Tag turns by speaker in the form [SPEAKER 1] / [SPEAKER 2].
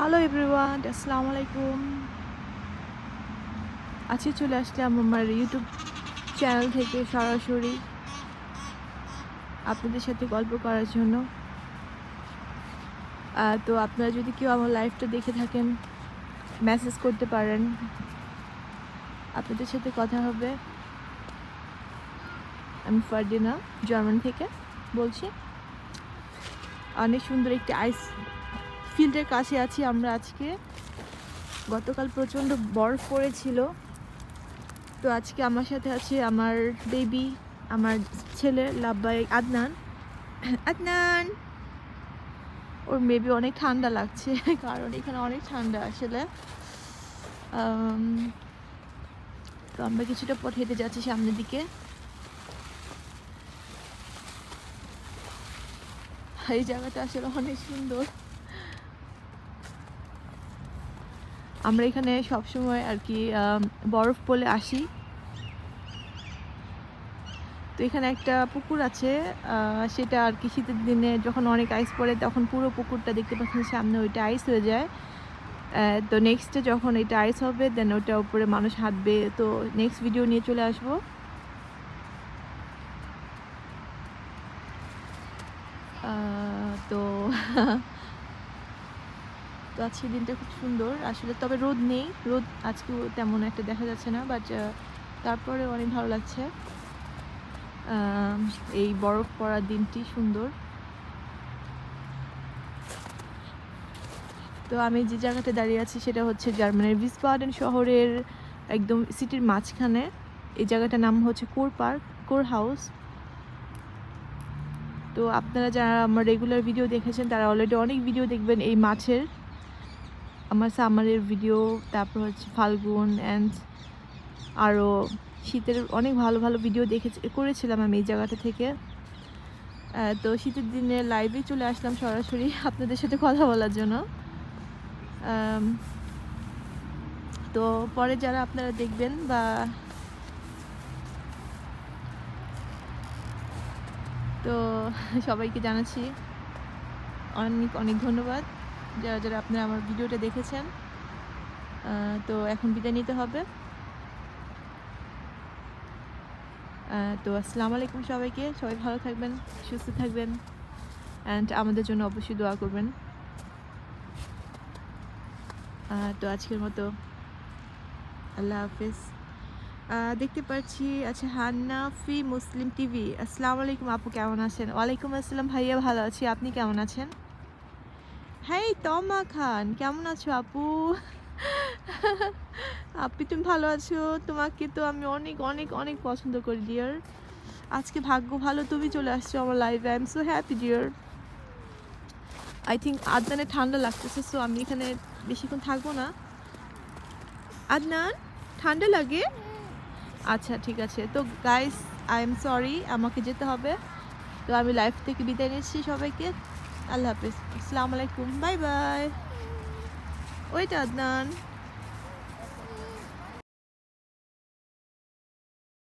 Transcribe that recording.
[SPEAKER 1] Hello everyone আসসালামু আলাইকুম আজকে চলে আসলাম আমার ইউটিউব চ্যানেল থেকে সরাসরি আপনাদের সাথে গল্প করার জন্য। তো আপনারা যদি কেউ আমার লাইফটা দেখে থাকেন মেসেজ করতে পারেন, আপনাদের সাথে কথা হবে। আমি ফারদিনা, জার্মান থেকে বলছি। অনেক সুন্দর একটি আইস ফিল্ডের কাছে আছি আমরা আজকে। গতকাল প্রচণ্ড বরফ পড়েছিল। তো আজকে আমার সাথে আছে আমার বেবি আমার ছেলে লাব্বাই আদনান। আদনান! ওর মেবি অনেক ঠান্ডা লাগছে, কারণ এখানে অনেক ঠান্ডা আসলে। তো আমরা কিছুটা পথ হেঁটে যাচ্ছি সামনের দিকে। এই জায়গাটা আসলে অনেক সুন্দর। আমরা এখানে সবসময় আর কি বরফ পড়লে আসি। তো এখানে একটা পুকুর আছে সেটা আর কি শীতের দিনে যখন অনেক আইস পড়ে তখন পুরো পুকুরটা দেখতে পাচ্ছেন সামনে ওইটা আইস হয়ে যায়। তো নেক্সটে যখন এটা আইস হবে দেন ওটা উপরে মানুষ হাঁটবে। তো নেক্সট ভিডিও নিয়ে চলে আসব। তো তো আজকে দিনটা খুব সুন্দর। আসলে তবে রোদ নেই। রোদ আজকে তেমন একটা দেখা যাচ্ছে না বাট তারপরে অনেক ভালো লাগছে। এই বরফ পড়ার দিনটি সুন্দর। তো আমি যে জায়গাতে দাঁড়িয়ে আছি সেটা হচ্ছে জার্মানির ভিসবাডেন শহরের একদম সিটির মাঝখানে। এই জায়গাটার নাম হচ্ছে কোর পার্ক কোর হাউস তো আপনারা যারা আমার রেগুলার ভিডিও দেখেছেন, তারা অলরেডি অনেক ভিডিও দেখবেন এই মাছের আমার সামারের ভিডিও তারপর হচ্ছে ফাল্গুন অ্যান্ড আরও শীতের অনেক ভালো ভালো ভিডিও দেখে করেছিলাম আমি এই জায়গাটা থেকে। তো শীতের দিনে লাইভে চলে আসলাম সরাসরি আপনাদের সাথে কথা বলার জন্য। তো পরে যারা আপনারা দেখবেন বা তো সবাইকে জানাচ্ছি অনেক অনেক ধন্যবাদ। যারা যারা আপনারা আমার ভিডিওটা দেখেছেন তো এখন বিদায় নিতে হবে। তো আসসালামু আলাইকুম সবাইকে। সবাই ভালো থাকবেন, সুস্থ থাকবেন অ্যান্ড আমাদের জন্য অবশ্যই দোয়া করবেন। তো আজকের মতো আল্লাহ হাফিজ। দেখতে পাচ্ছি আচ্ছা হান্নাফি মুসলিম টিভি। আসসালামু আলাইকুম আপু, কেমন আছেন? ওয়ালাইকুম আসসালাম ভাইয়া, ভালো আছি। আপনি কেমন আছেন? হ্যাঁ তমা খান। কেমন আছো আপু? আপনি তুমি ভালো আছো? তোমাকে তো আমি অনেক অনেক অনেক পছন্দ করি ডিয়ার আজকে ভাগ্য ভালো, তুমি চলে আসছো আমার লাইফে I am so happy dear I think আদনানে ঠান্ডা লাগতেছে সো আমি এখানে বেশিক্ষণ থাকব না। আদনান, ঠান্ডা লাগে? আচ্ছা ঠিক আছে। তো গাইস আই এম সরি আমাকে যেতে হবে। তো আমি লাইফ থেকে বিদায় নিচ্ছি সবাইকে। আল্লাহ হাফিজ। আসসালামু আলাইকুম। Bye bye. ওইটা আদনান।